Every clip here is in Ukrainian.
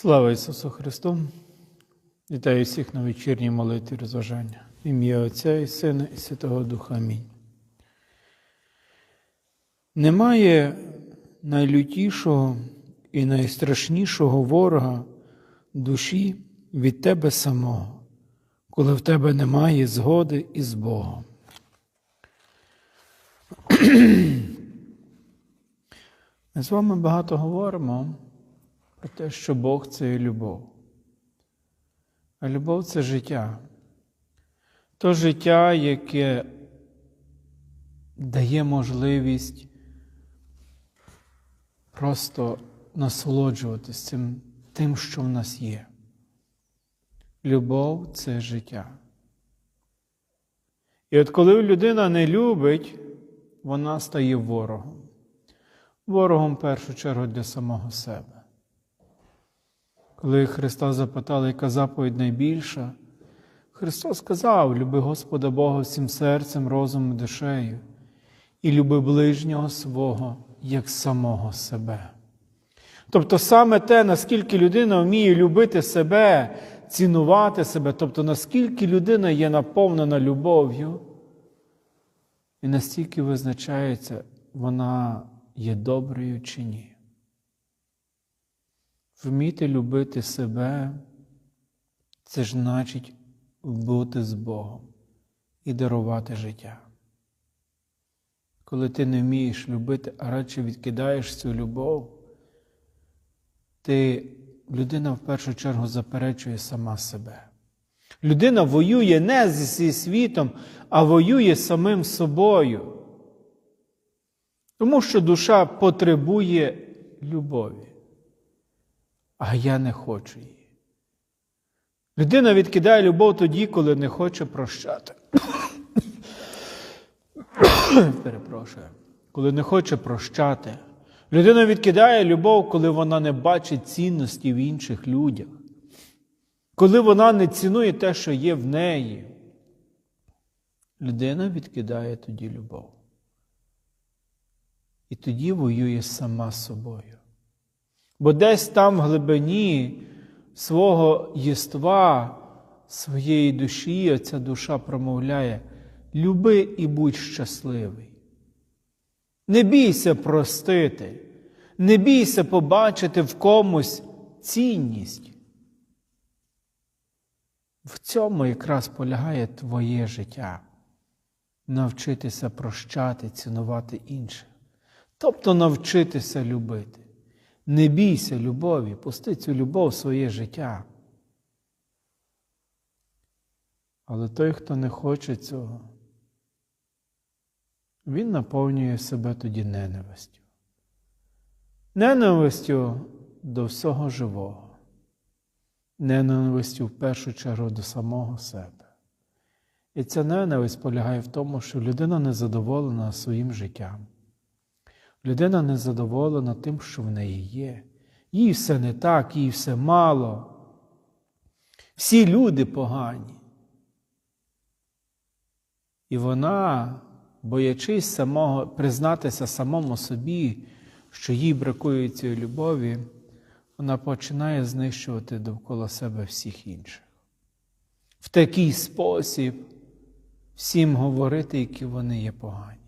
Слава Ісусу Христу! Вітаю всіх на вечірній молитві розважання. Ім'я Отця і Сина, і Святого Духа. Амінь. Немає найлютішого і найстрашнішого ворога душі від тебе самого, коли в тебе немає згоди із Богом. Ми з вами багато говоримо про те, що Бог це є любов. А любов це життя. То життя, яке дає можливість просто насолоджуватися цим, тим, що в нас є. Любов це життя. І от коли людина не любить, вона стає ворогом. Ворогом в першу чергу для самого себе. Коли Христа запитали, яка заповідь найбільша, Христос сказав: люби Господа Бога всім серцем, розумом, душею, і люби ближнього свого як самого себе. Тобто саме те, наскільки людина вміє любити себе, цінувати себе, тобто наскільки людина є наповнена любов'ю, і настільки визначається, вона є доброю чи ні. Вміти любити себе, це ж значить бути з Богом і дарувати життя. Коли ти не вмієш любити, а радше відкидаєш цю любов, ти людина в першу чергу заперечує сама себе. Людина воює не зі світом, а воює самим собою. Тому що душа потребує любові а я не хочу її. Людина відкидає любов тоді, коли не хоче прощати. Перепрошую. Коли не хоче прощати. Людина відкидає любов, коли вона не бачить цінності в інших людях. Коли вона не цінує те, що є в неї. Людина відкидає тоді любов. І тоді воює сама з собою. Бо десь там в глибині свого єства, своєї душі, ця душа промовляє: люби і будь щасливий. Не бійся простити, не бійся побачити в комусь цінність. В цьому якраз полягає твоє життя. Навчитися прощати, цінувати інших. Тобто навчитися любити. Не бійся любові, пусти цю любов в своє життя. Але той, хто не хоче цього, він наповнює себе тоді ненавистю. Ненавистю до всього живого, ненавистю в першу чергу до самого себе. І ця ненависть полягає в тому, що людина не задоволена своїм життям. Людина незадоволена тим, що в неї є. Їй все не так, їй все мало. Всі люди погані. І вона, боячись самого, признатися самому собі, що їй бракує цієї любові, вона починає знищувати довкола себе всіх інших. В такий спосіб всім говорити, які вони є погані.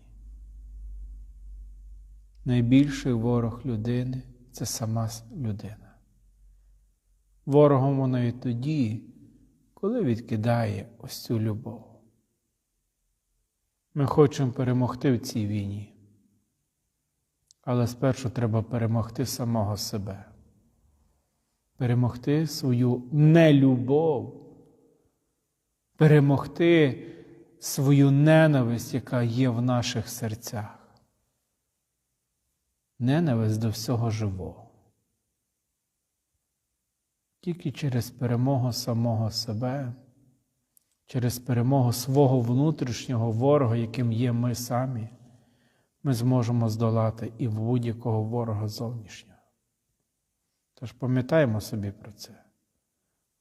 Найбільший ворог людини це сама людина. Ворогом вона і тоді, коли відкидає ось цю любов. Ми хочемо перемогти в цій війні, але спершу треба перемогти самого себе, перемогти свою нелюбов, перемогти свою ненависть, яка є в наших серцях ненависть до всього живого. Тільки через перемогу самого себе, через перемогу свого внутрішнього ворога, яким є ми самі, ми зможемо здолати і будь-якого ворога зовнішнього. Тож пам'ятаємо собі про це.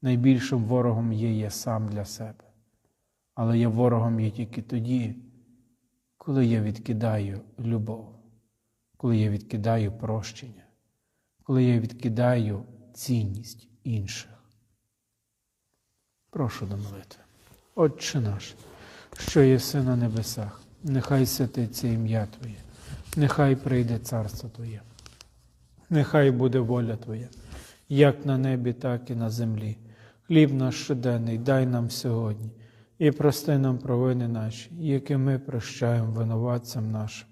Найбільшим ворогом є я сам для себе, але я ворогом є тільки тоді, коли я відкидаю любов коли я відкидаю прощення, коли я відкидаю цінність інших. Прошу до молитви. Отче наш, що єси на небесах, нехай святиться ім'я Твоє, нехай прийде царство Твоє, нехай буде воля Твоя, як на небі, так і на землі. Хліб наш щоденний дай нам сьогодні, і прости нам провини наші, які ми прощаємо винуватцям нашим.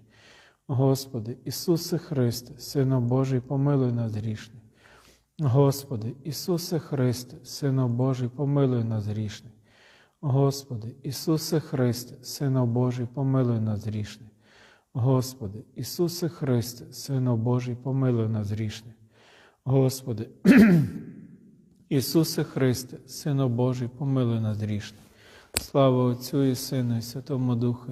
Господи, Ісусе Христе, Сину Божий, помилуй нас грішних. Господи, Ісусе Христе, Сину Божий, помилуй нас грішних. Господи, Ісусе Христе, Сину Божий, помилуй нас грішних. Господи, Ісусе Христе, Сину Божий, помилуй нас грішних. Господи, Ісусе Христе, Сину Божий, помилуй нас грішних. Слава Отцю і Сину, і Святому Духу,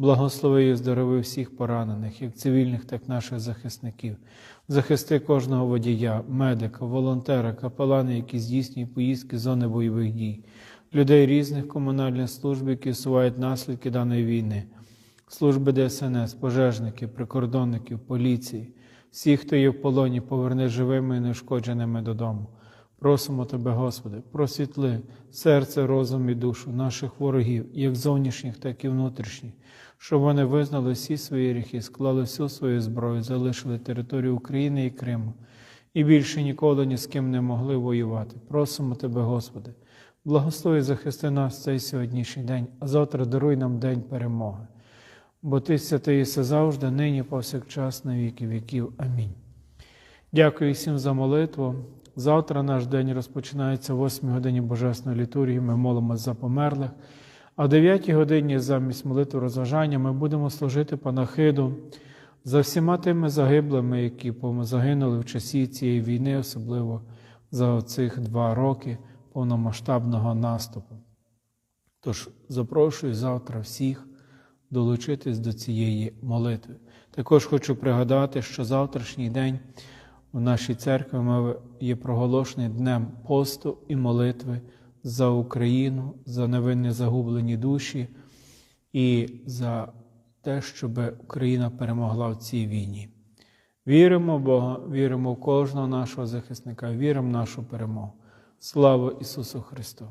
Благослови і здорови всіх поранених, як цивільних, так і наших захисників. Захисти кожного водія, медика, волонтера, капелана, які здійснюють поїздки з зони бойових дій, людей різних комунальних служб, які сувають наслідки даної війни, служби ДСНС, пожежників, прикордонників, поліції, всіх, хто є в полоні, поверни живими і неушкодженими додому. Просимо Тебе, Господи, просвітли серце, розум і душу наших ворогів, як зовнішніх, так і внутрішніх, щоб вони визнали всі свої гріхи, склали всю свою зброю, залишили територію України і Криму і більше ніколи ні з ким не могли воювати. Просимо Тебе, Господи, благослови захисти нас цей сьогоднішній день, а завтра даруй нам день перемоги. Бо Ти святий завжди, нині повсякчас, на віки віків. Амінь. Дякую всім за молитву. Завтра наш день розпочинається о 8 годині Божесної літургії. Ми молимося за померлих. А о 9 годині замість молитви розважання ми будемо служити панахиду за всіма тими загиблими, які загинули в часі цієї війни, особливо за цих два роки повномасштабного наступу. Тож запрошую завтра всіх долучитись до цієї молитви. Також хочу пригадати, що завтрашній день у нашій церкві є проголошений днем посту і молитви за Україну, за невинні загублені душі і за те, щоб Україна перемогла в цій війні. Віримо в Бога, віримо в кожного нашого захисника, віримо в нашу перемогу. Слава Ісусу Христу!